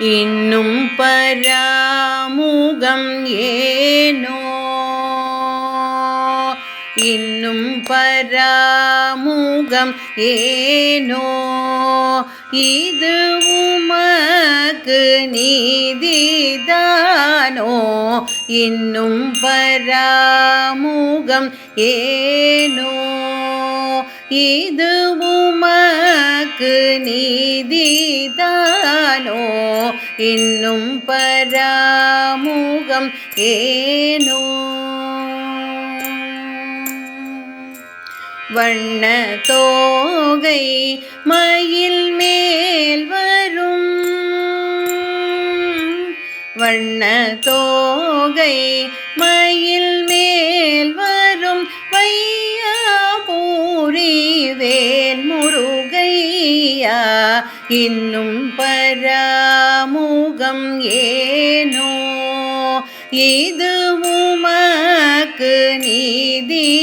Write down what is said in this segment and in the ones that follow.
இன்னும் பராமுகம் ஏனோ? இன்னும் பராமுகம் ஏனோ? இது உமக்கு நீதிதானோ? இன்னும் பராமுகம் ஏனோ? இது உமக்கு நீதிதானோ? இன்னும் பராமுகம் ஏனோ? வண்ண தோகை மயில் மேல் வரும். வண்ண தோகை மயில் மேல் வரும். முருகையா இன்னும் பராமுகம் ஏனோ? இது உமக்கு நீதிதானோ?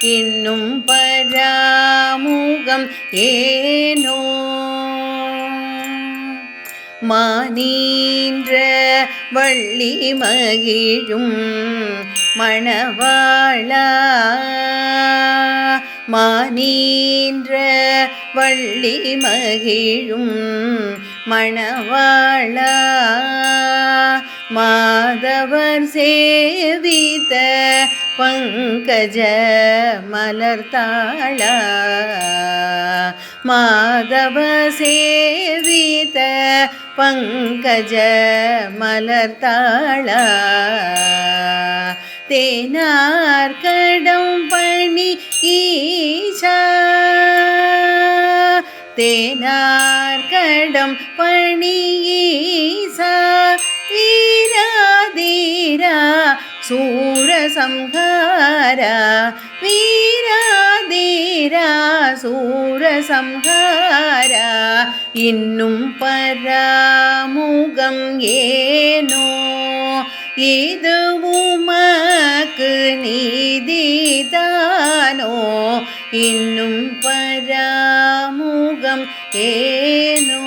இன்னும் பராமுகம் ஏனோ? மானீன்ற வள்ளி மகிழும் மணவாளா மானீன்ற வள்ளி மகிழும் மணவாளா. மாதவர் சேவித பங்கஜ மலர்த்தாள மாதவ சேவித பங்கஜ மலர்த்தாள தேனார் கடம் பணி ஈ தேனார் கடம் பணி ஈசா வீராதீரா சூரசம்ஹார வீராதீரா சூரசம்ஹாரா இன்னும் பராமுகம் ஏனோ? இது உமக்கு நீதிதானோ இன்னும் பராமுகம் ஏனோ